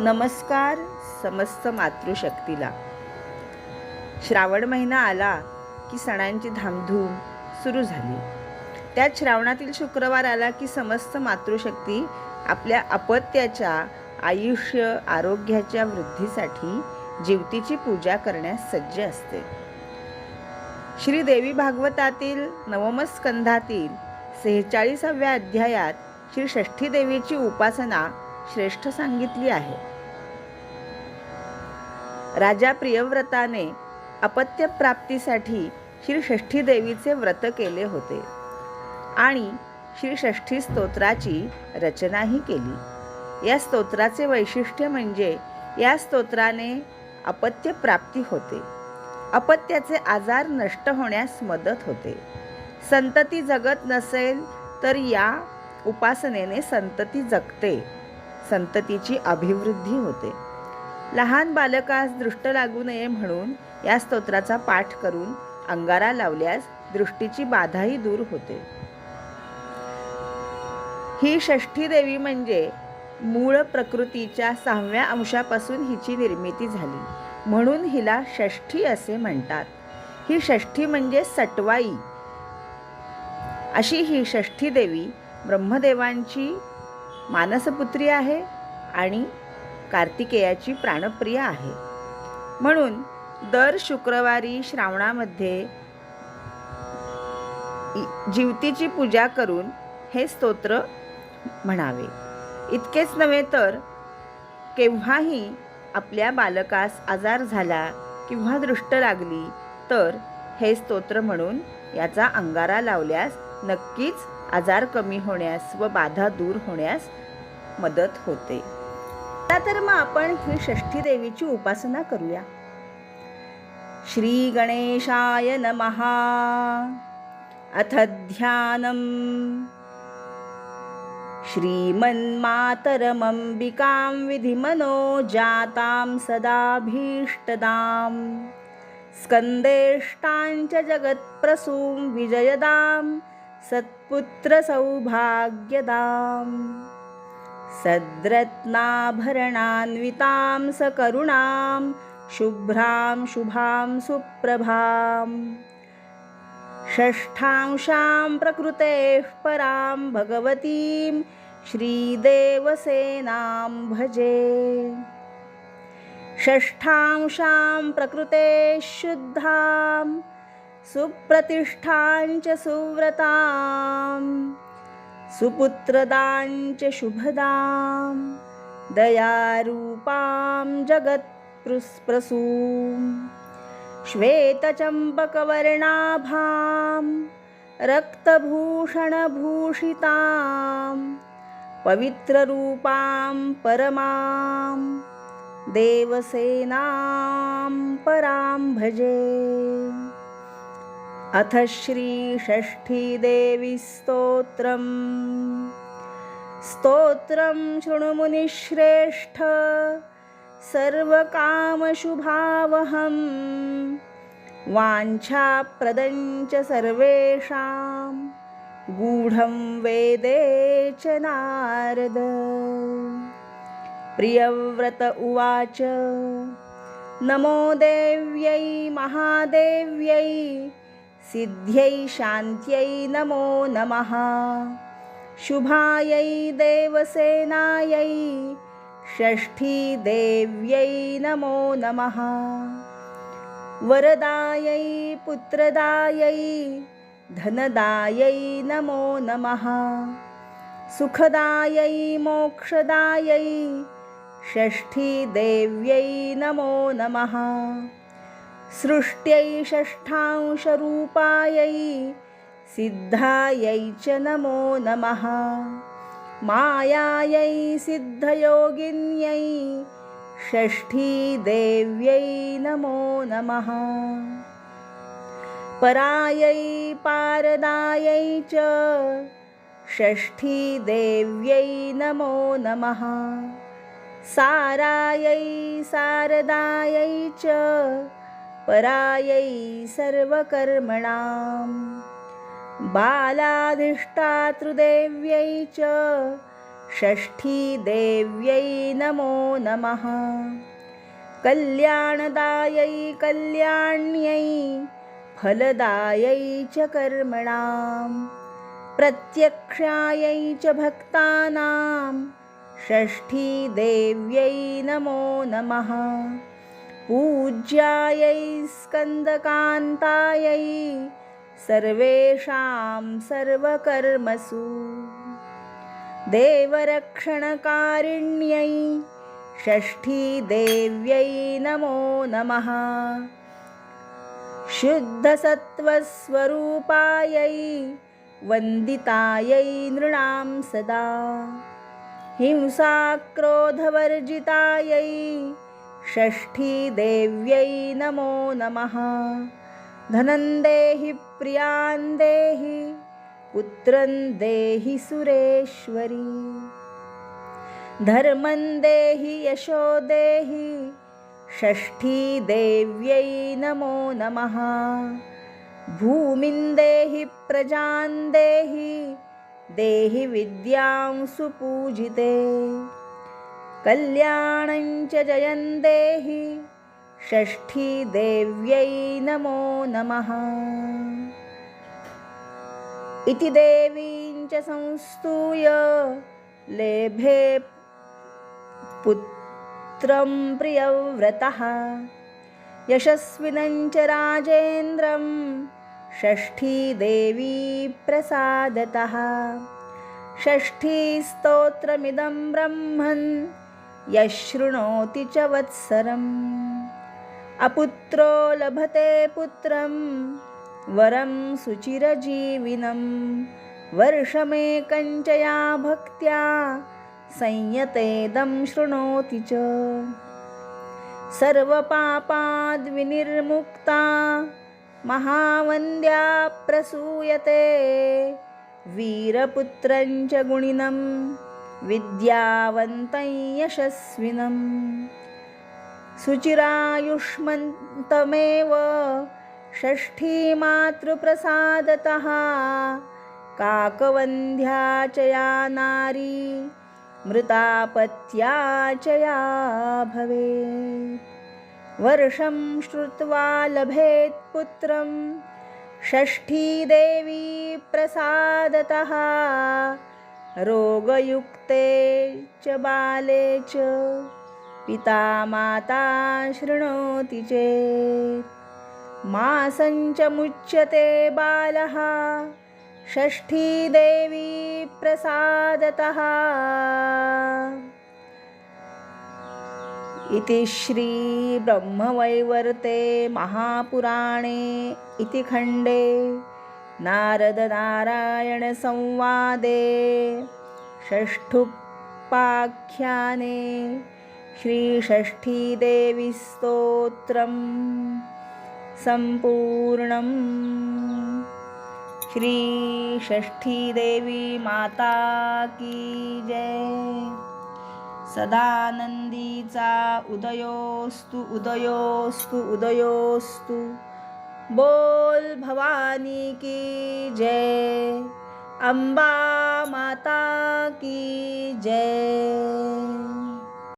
नमस्कार समस्त मातृशक्तीला. श्रावण महिना आला की सणांची धामधूम सुरू झाली. त्यात श्रावणातील शुक्रवार आला की समस्त मातृशक्ती आपल्या अपत्याच्या आयुष्य आरोग्याच्या वृद्धीसाठी जीवतीची पूजा करण्यास सज्ज असते. श्री देवी भागवतातील नवम स्कंधातील सेहेचाळीसाव्या अध्यायात श्री षष्ठी देवीची उपासना श्रेष्ठ सांगितली आहे. राजा प्रियव्रताने अपत्य प्राप्तीसाठी श्री षष्ठी देवीचे व्रत केले होते आणि श्री षष्ठी स्तोत्राची रचनाही केली. या स्तोत्राचे वैशिष्ट्य म्हणजे या स्तोत्राने अपत्य प्राप्ती होते. अपत्याचे आजार नष्ट होण्यास मदत होते. संतती जगत नसेल तर या उपासनेने संतती जगते. संततीची अभिवृद्धी होते. लहान बालकास दृष्ट लागू नये म्हणून या स्तोत्राचा पाठ करून अंगारा लावल्यास दृष्टीची बाधाही दूर होते. ही षष्ठी देवी म्हणजे मूळ प्रकृतीच्या सहाव्या अंशापासून हिची निर्मिती झाली. म्हणून हिला षष्ठी असे म्हणतात. ही षष्ठी म्हणजे सटवाई. अशी ही षष्ठी देवी ब्रह्मदेवांची मानसपुत्री आहे आणि कार्तिकेयाची प्राणप्रिय आहे. म्हणून दर शुक्रवारी श्रावणामध्ये इ- जीवतीची पूजा करून हे स्तोत्र म्हणावे. इतकेच नव्हे तर केव्हाही आपल्या बालकास आजार झाला किंवा दृष्ट लागली तर हे स्तोत्र म्हणून याचा अंगारा लावल्यास नक्कीच आजार कमी होण्यास व बाधा दूर होण्यास मदत होते. आता तर मग आपण ही षष्ठी देवीची उपासना करूया. श्री गणेशाय नमहा अथ ध्यानम. श्रीमन्मातरमम्बिकां विधिमनोजातां सदाभीष्टदां स्कन्देष्टाञ्च जगत्प्रसूं विजयदां सत्पुत्रसौभाग्यदां सद्रत्नाभरणान्वितां सकरुणां शुभ्रां शुभां सुप्रभाम्। षष्ठांशां प्रकृतेः परां भगवतीं श्रीदेवसेनां भजे। षष्ठांशां प्रकृतेः शुद्धां सुप्रतिष्ठां च सुव्रतां सुपुत्रदां च शुभदां दयारूपां जगत्प्रसूं श्वेतचम्पकवर्णाभां रक्तभूषणभूषितां पवित्ररूपां परमां देवसेनां परां भजे। अथ श्रीषष्ठीदेवीस्तोत्रम्। स्तोत्रं शृणुमुनिश्रेष्ठ सर्वकामशुभावहं वाञ्छाप्रदञ्च सर्वेषां गूढं वेदे च नारद। प्रियव्रत उवाच। नमो देव्यै महादेव्यै। सिद्ध्यै शान्त्यै नमो नमः। शुभायै देवसेनायै षष्ठीदेव्यै नमो नमः। वरदायै पुत्रदायै धनदायै नमो नमः। सुखदायै मोक्षदायै षष्ठीदेव्यै नमो नमः सृष्ट्यै षष्ठांशरूपायै सिद्धायै च नमो नमः। मायायै सिद्धयोगिन्यै षष्ठीदेव्यै नमो नमः। परायै पारदायै च षष्ठीदेव्यै नमो नमः। सारायै सारदायै च परायै सर्वकर्मणां बालाधिष्ठातृदेव्यै च षष्ठीदेव्यै नमो नमः। कल्याणदायै कल्याण्यै फलदायै च कर्मणां प्रत्यक्षायै च भक्तानां षष्ठीदेव्यै नमो नमः पूज्यायै स्कन्दकान्तायै सर्वेषां सर्वकर्मसु। देवरक्षणकारिण्यै षष्ठीदेव्यै नमो नमः। शुद्धसत्त्वस्वरूपायै वन्दितायै नृणां सदा। हिंसाक्रोधवर्जितायै षष्ठीदेव्यै नमो नमः। धनं देहि प्रियान् देहि पुत्रं देहि सुरेश्वरी। धर्मं देहि यशो देहि षष्ठीदेव्यै नमो नमः। भूमिं देहि प्रजां देहि देहि विद्यां सुपूजिते कल्याणं च जयन्देहि षष्ठी देव्यै नमो नमः। इति देवीं च संस्तूय लेभे पुत्रं प्रियव्रतः। यशस्विनं च राजेन्द्रं षष्ठी देवी प्रसादतः षष्ठीस्तोत्रमिदं ब्रह्मन् यः च वत्सरम् अपुत्रो लभते पुत्रं वरं सुचिरजीविनं। वर्षमेकञ्चया भक्त्या संयतेदं शृणोति च। सर्वपापाद्विनिर्मुक्ता महावन्द्या प्रसूयते। वीरपुत्रं च विद्यावन्तं सुचिरायुष्मन्तमेव शुचिरायुष्मन्तमेव षष्ठीमातृप्रसादतः काकवन्ध्या च या नारी मृतापत्या च या भवेत्। वर्षं श्रुत्वा लभेत् पुत्रं षष्ठीदेवी प्रसादतः रोगयुक्ते च बाले च पिता माता शृणोति चेत् मासञ्च मुच्यते बालः षष्ठीदेवी प्रसादतः। इति श्रीब्रह्मवैवर्ते महापुराणे इति खण्डे। नारदनारायणसंवादे षष्ठुपाख्याने श्रीषष्ठीदेवीस्तोत्रं सम्पूर्णम् श्रीषष्ठीदेवी माता की जय। सदानन्दीचा उदयोस्तु उदयोस्तु उदयोस्तु। बोल भवानी की जय अंबा माता की जय।